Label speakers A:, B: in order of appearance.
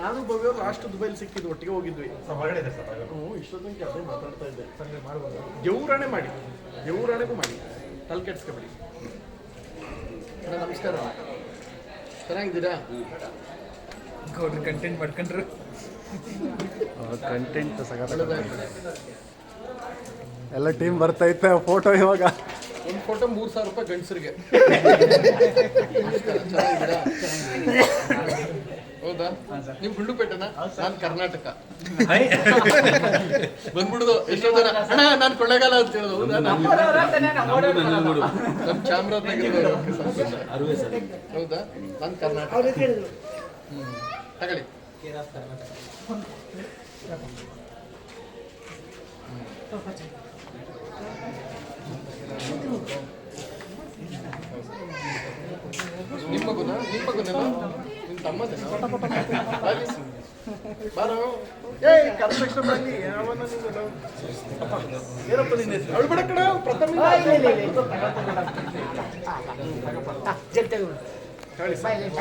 A: ನಾನು ಭವ್ಯ ಲಾಸ್ಟ್ ದುಬೈಲಿ ಸಿಕ್ಕಿದ್ದು ಒಟ್ಟಿಗೆ ಹೋಗಿದ್ವಿ. ಹ್ಞೂ ಇಷ್ಟೊತ್ತಂಗೆ ಅದೇ ಮಾತಾಡ್ತಾ ಇದ್ದೆ. ದೇವ್ರಾಣೆ ಮಾಡಿ. ದೇವ್ರಾಣೆಗೂ ಮಾಡಿ. ತಲೆ ಕೆಡ್ಸ್ಕೊಬೇಡಿ. ನಮಸ್ಕಾರ. ಚೆನ್ನಾಗಿದ್ದೀರಾ?
B: ಗೌಡ್ರು ಕಂಟೆಂಟ್ ಮಾಡ್ಕೊಂಡ್ರು.
C: ಕಂಟೆಂಟ್. ಎಲ್ಲ ಟೀಮ್ ಬರ್ತೈತೆ ಫೋಟೋ ಇವಾಗ.
A: ಒಂದು ಫೋಟೋ ಮೂರು ಸಾವಿರ ರೂಪಾಯಿ ಗಂಡಸರಿಗೆ. ಚೆನ್ನಾಗಿದ್ದೀರಾ? ಹೌದಾ ನಿಮ್ ಗುಂಡುಪೇಟೆನ ನಾನು ಕರ್ನಾಟಕ ಬಂದ್ಬಿಡುದು ಎಷ್ಟೋ ಜನ ಅಣ್ಣ ನಾನು ಕೊಳ್ಳೇಗಾಲ ಅಂತ ಹೇಳೋದು ಹೌದಾ ನಮ್ಮ ಚಾಮರಾಜನಗರ ಹೌದಾ ನಾನು ಕರ್ನಾಟಕ ಹ್ಮ್. ತಗೊಳ್ಳಿ ನಿಮ್ಮ ಮಗುನ ನಿಮ್ಮ ಮಗುನೇನ ನಿಮ್ಮ ತಮ್ಮದೇನ? ಬಾರಿ. ಬಾರೋ. ಏಯ್ ಕರೆಕ್ಷನ್ ಬನ್ನಿ ಯಾವನ ನೀನು ಏನಪ್ಪ ನಿನ್ನ ಹೆಸರು ಅವಳು ಬಿಡ ಕಣ ಪ್ರಥಮ
D: ಜಲ್ದಿ
A: ಹೇಳಿ